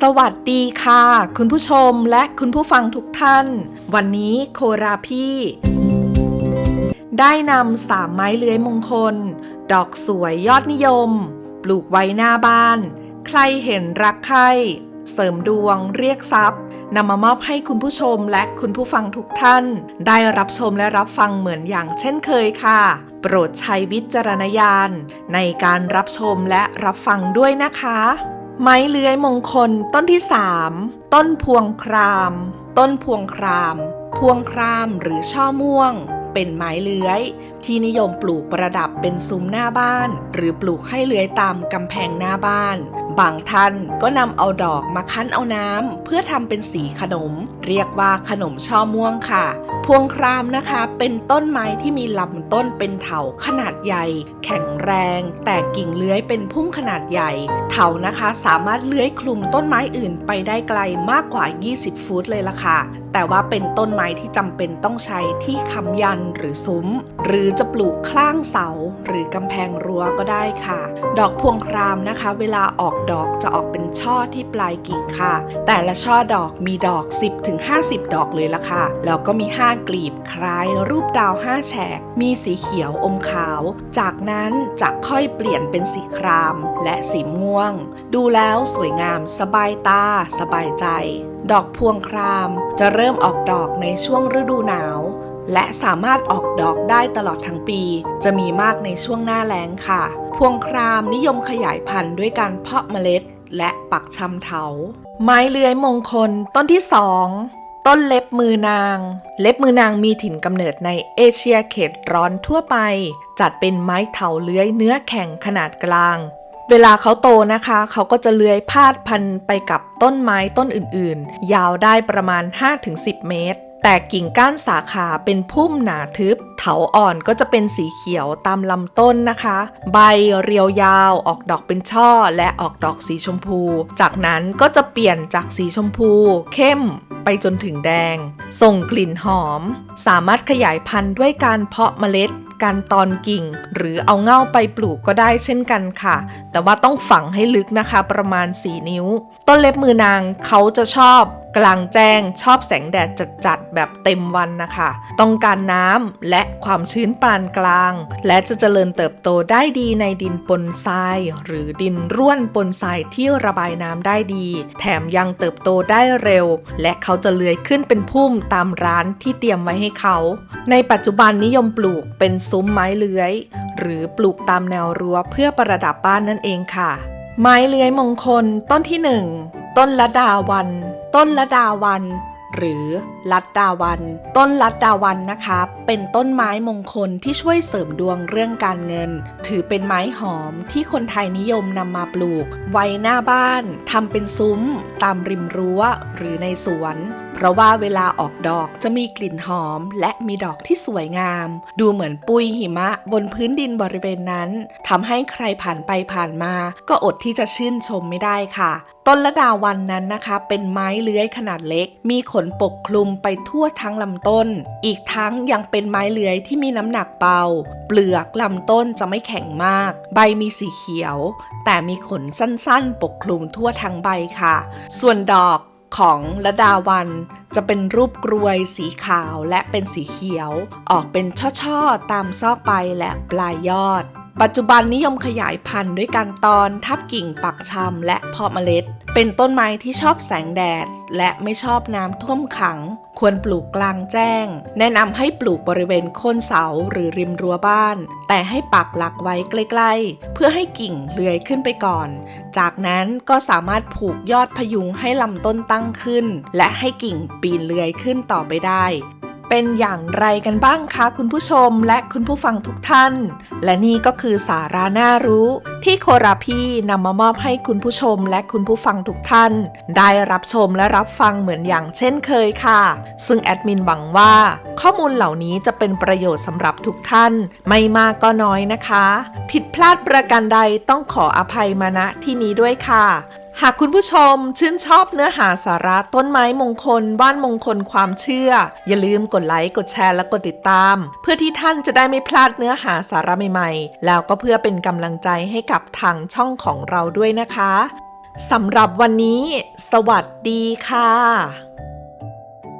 สวัสดีค่ะ คุณผู้ชมและคุณผู้ฟังทุกท่าน วันนี้โคราพี่ ได้นำสามไม้เลื้อยมงคล ดอกสวยยอดนิยม ปลูกไว้หน้าบ้าน ใครเห็นรักใครเสริมดวงเรียกทรัพย์นำมามอบให้คุณผู้ชมและคุณผู้ฟังทุกท่าน ได้รับชมและรับฟังเหมือนอย่างเช่นเคยค่ะ โปรดใช้วิจารณญาณในการรับชมและรับฟังด้วยนะคะ ไม้เลื้อยมงคลต้นที่3ต้นพวงคราม ต้นพวงคราม พวงครามหรือช่อม่วง เป็นไม้เลื้อย ที่นิยมปลูกประดับเป็นซุ้มหน้าบ้าน หรือปลูกให้เลื้อยตามกำแพงหน้าบ้าน บางท่านก็นำเอาดอกมาคั้นเอาน้ำเพื่อทำเป็นสีขนม เรียกว่าขนมช่อม่วงค่ะ พวงครามนะคะเป็นต้นไม้ที่มีลำต้นเป็นเถาขนาดใหญ่ แข็งแรง แต่กิ่งเลื้อยเป็นพุ่มขนาดใหญ่ เถานะคะสามารถเลื้อยคลุมต้นไม้อื่นไปได้ไกลมากกว่า 20 ฟุตเลยล่ะค่ะ แต่ว่าเป็นต้นไม้ที่จำเป็นต้องใช้ที่ค้ำยันหรือซุ้ม หรือจะปลูกข้างเสาหรือกำแพงรั้วก็ได้ค่ะ ดอกพวงครามนะคะ เวลาออกดอกจะออกเป็นช่อที่ปลายกิ่งค่ะ แต่ละช่อดอกมีดอก 10-50 ดอกเลยล่ะค่ะแล้วก็มี 5กลีบคล้ายรูปดาว5แฉก มีสีเขียวอมขาว จากนั้นจะค่อยเปลี่ยนเป็นสีครามและสีม่วง ดูแล้วสวยงามสบายตา สบายใจ ดอกพวงครามจะเริ่มออกดอกในช่วงฤดูหนาวและสามารถออกดอกได้ตลอดทั้งปี จะมีมากในช่วงหน้าแล้งค่ะ พวงครามนิยมขยายพันธุ์ด้วยการเพาะเมล็ด และปักชำเถา ไม้เลื้อยมงคลต้นที่สอง ต้นเล็บมือนาง เล็บมือนางมีถิ่นกำเนิดในเอเชียเขตร้อนทั่วไป จัดเป็นไม้เถาเลื้อยเนื้อแข็งขนาดกลาง เวลาเขาโตนะคะ เขาก็จะเลื้อยพาดพันไปกับต้นไม้ต้นอื่นๆ ยาวได้ประมาณ 5-10 เมตร แต่กิ่งก้านสาขาเป็นพุ่มหนาทึบ เถาอ่อนก็จะเป็นสีเขียวตามลำต้นนะคะ ใบเรียวยาวออกดอกเป็นช่อและออกดอกสีชมพู จากนั้นก็จะเปลี่ยนจากสีชมพู เข้มไปจนถึงแดง ส่งกลิ่นหอม สามารถขยายพันธุ์ด้วยการเพาะเมล็ดการตอนกิ่ง หรือเอาเง่าไปปลูกก็ได้เช่นกันค่ะ แต่ว่าต้องฝังให้ลึกนะคะประมาณ 4 นิ้ว ต้นเล็บมือนางเขาจะชอบ กลางแจ้งชอบแสงแดดจัดๆแบบเต็มวันนะคะ ต้องการน้ำและความชื้นปานกลาง และจะเจริญเติบโตได้ดีในดินปนทราย หรือดินร่วนปนทรายที่ระบายน้ำได้ดี แถมยังเติบโตได้เร็ว และเขาจะเลื้อยขึ้นเป็นพุ่มตามร้านที่เตรียมไว้ให้เขา ในปัจจุบันนิยมปลูกเป็นซุ้มไม้เลื้อย หรือปลูกตามแนวรั้วเพื่อประดับบ้านนั่นเองค่ะ ไม้เลื้อยมงคลต้นที่หนึ่งต้นละดาวัน ต้นละดาวัน หรือลัดดาวัน ต้นลัดดาวันนะคะ เป็นต้นไม้มงคลที่ช่วยเสริมดวงเรื่องการเงิน ถือเป็นไม้หอมที่คนไทยนิยมนำมาปลูก ไว้หน้าบ้านทำเป็นซุ้ม ตามริมรั้ว หรือในสวน เพราะว่าเวลาออกดอกจะมีกลิ่นหอม และมีดอกที่สวยงาม ดูเหมือนปุยหิมะบนพื้นดินบริเวณนั้นทำให้ใครผ่านไปผ่านมา ก็อดที่จะชื่นชมไม่ได้ค่ะ ต้นละดาวันนั้นนะคะ เป็นไม้เลื้อยขนาดเล็ก มีขนปกคลุมไปทั่วทั้งลำต้น อีกทั้งยังเป็นไม้เลื้อยที่มีน้ำหนักเบาเปลือกลำต้นจะไม่แข็งมาก ใบมีสีเขียว แต่มีขนสั้นๆ ปกคลุมทั่วทั้งใบค่ะ ส่วนดอก ของละดาวันจะเป็นรูปกรวยสีขาวและเป็นสีเขียว ออกเป็นช่อๆ ตามซอกใบและปลายยอด ปัจจุบันนิยมขยายพันธุ์ด้วยการตอนทับกิ่งปักชำและเพาะเมล็ด เป็นต้นไม้ที่ชอบแสงแดด และไม่ชอบน้ำท่วมขัง ควรปลูกกลางแจ้ง แนะนำให้ปลูกบริเวณโคนเสาหรือริมรั้วบ้าน แต่ให้ปักหลักไว้ใกล้ๆ เพื่อให้กิ่งเลื้อยขึ้นไปก่อน จากนั้นก็สามารถผูกยอดพยุงให้ลำต้นตั้งขึ้น และให้กิ่งปีนเลื้อยขึ้นต่อไปได้ เป็นอย่างไรกันบ้างคะคุณผู้ชมและคุณผู้ฟังทุกท่าน และนี่ก็คือสาระน่ารู้ ที่โคราพี่นำมามอบให้คุณผู้ชมและคุณผู้ฟังทุกท่าน ได้รับชมและรับฟังเหมือนอย่างเช่นเคยค่ะ ซึ่งแอดมินหวังว่า ข้อมูลเหล่านี้จะเป็นประโยชน์สำหรับทุกท่าน ไม่มากก็น้อยนะคะ ผิดพลาดประการใดต้องขออภัยมาณที่นี้ด้วยค่ะ หากคุณผู้ชมชื่นชอบเนื้อหาสาระต้นไม้มงคล บ้านมงคลความเชื่อ อย่าลืมกดไลค์กดแชร์และกดติดตาม เพื่อที่ท่านจะได้ไม่พลาดเนื้อหาสาระใหม่ๆ แล้วก็เพื่อเป็นกำลังใจให้กับทางช่องของเราด้วยนะคะสำหรับวันนี้ สวัสดีค่ะ